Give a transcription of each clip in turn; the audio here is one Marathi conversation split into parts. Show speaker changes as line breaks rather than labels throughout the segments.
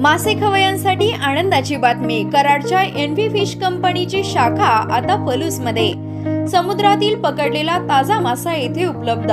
मासे खवयांसाठी आनंदाची बातमी. कराडच्या एनव्ही फिश कंपनीची शाखा आता पलूसमध्ये समुद्रातील पकडलेला ताजा मासा येथे उपलब्ध.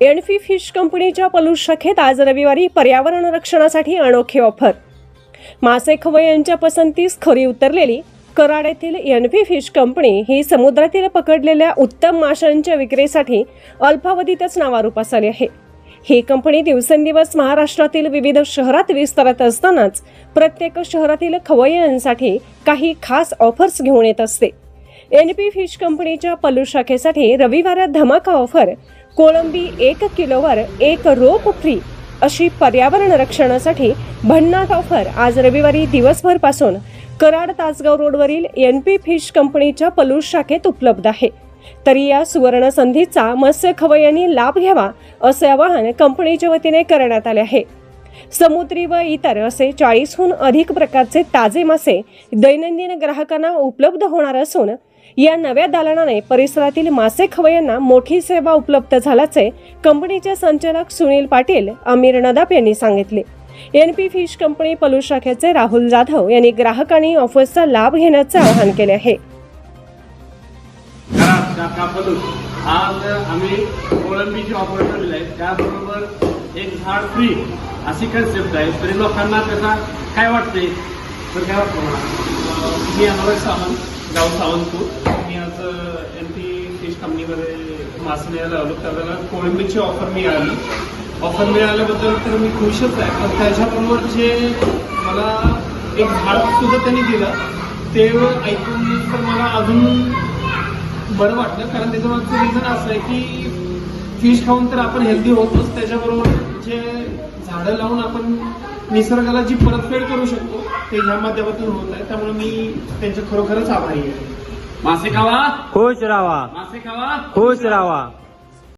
एनफी फिश कंपनीच्या पलूस शाखेत आज रविवारी पर्यावरण रक्षणासाठी अनोखी ऑफर. मासे खवय्यांच्या पसंतीस खरी उतरलेली कराड येथील एनफी फिश कंपनी ही समुद्रातील पकडलेल्या उत्तम माशांच्या विक्रीसाठी अल्पावधीतच नावारूपास आली आहे. ही कंपनी दिवसेंदिवस महाराष्ट्रातील विविध शहरात विस्तारत असतानाच प्रत्येक शहरातील खवय्यांसाठी काही खास ऑफर्स घेऊन येत असते. एनपी फिश कंपनीच्या पलू शाखेसाठी रविवारात धमाका ऑफर कोळंबी एक किलोवर एक रोप फ्री अशी पर्यावरण रक्षणासाठी भन्नाट ऑफर आज रविवारी दिवसभरपासून कराड तासगाव रोडवरील एनपी फिश कंपनीच्या पलूस शाखेत उपलब्ध आहे. तरी या सुवर्ण संधीचा मत्स्य खवय्यांनी लाभ घ्यावा असे आवाहन कंपनीच्या वतीने करण्यात आले आहे. समुद्री व इतर असे चाळीसहून अधिक प्रकारचे ताजे मासे दैनंदिन ग्राहकांना उपलब्ध होणार असून या नव्या दालनाने परिसरातील मासे खवय्यांना मोठी सेवा उपलब्ध झाल्याचे कंपनीचे संचालक सुनील पाटील अमीर नदाप यांनी सांगितले. N P fish company Palu शाखेचे राहुल जाधव यांनी ग्राहकांनी ऑफर्सचा लाभ घेण्याचे आवाहन केले आहे.
करा शाखा आज आम्ही कोळंबीची ऑफर ठेवलेली आहे. त्याबरोबर एक झाड फ्री अशी कन्सेप्ट आहे. तरी लोकांना त्याचा काय वाटते तर काय वाटतं मला
मी अनुराग सावंत गाव सावंतपूर. मी आज एम पी फिश कंपनीमध्ये मासे न्यायला आलो. त्याला कोळंबीची ऑफर मिळाली. ऑफर मिळाल्याबद्दल तर मी खुशच आहे. पण त्याच्याबरोबर जे मला एक झाड सुद्धा त्यांनी दिलं ते ऐकून तर मला अजून बरं वाटलं कारण त्याचं मागचं रिझन असं आहे की फिश खाऊन तर आपण हेल्दी होतोच. त्याच्याबरोबर जे झाडं लावून आपण निसर्गाला जी परतफेड करू शकतो ते ह्या माध्यमातून होत आहे. त्यामुळे मी त्यांचे खरोखरच आभारी आहे.
मासे खावा.
खुश राहा.
मासे खावा.
खुश राहा.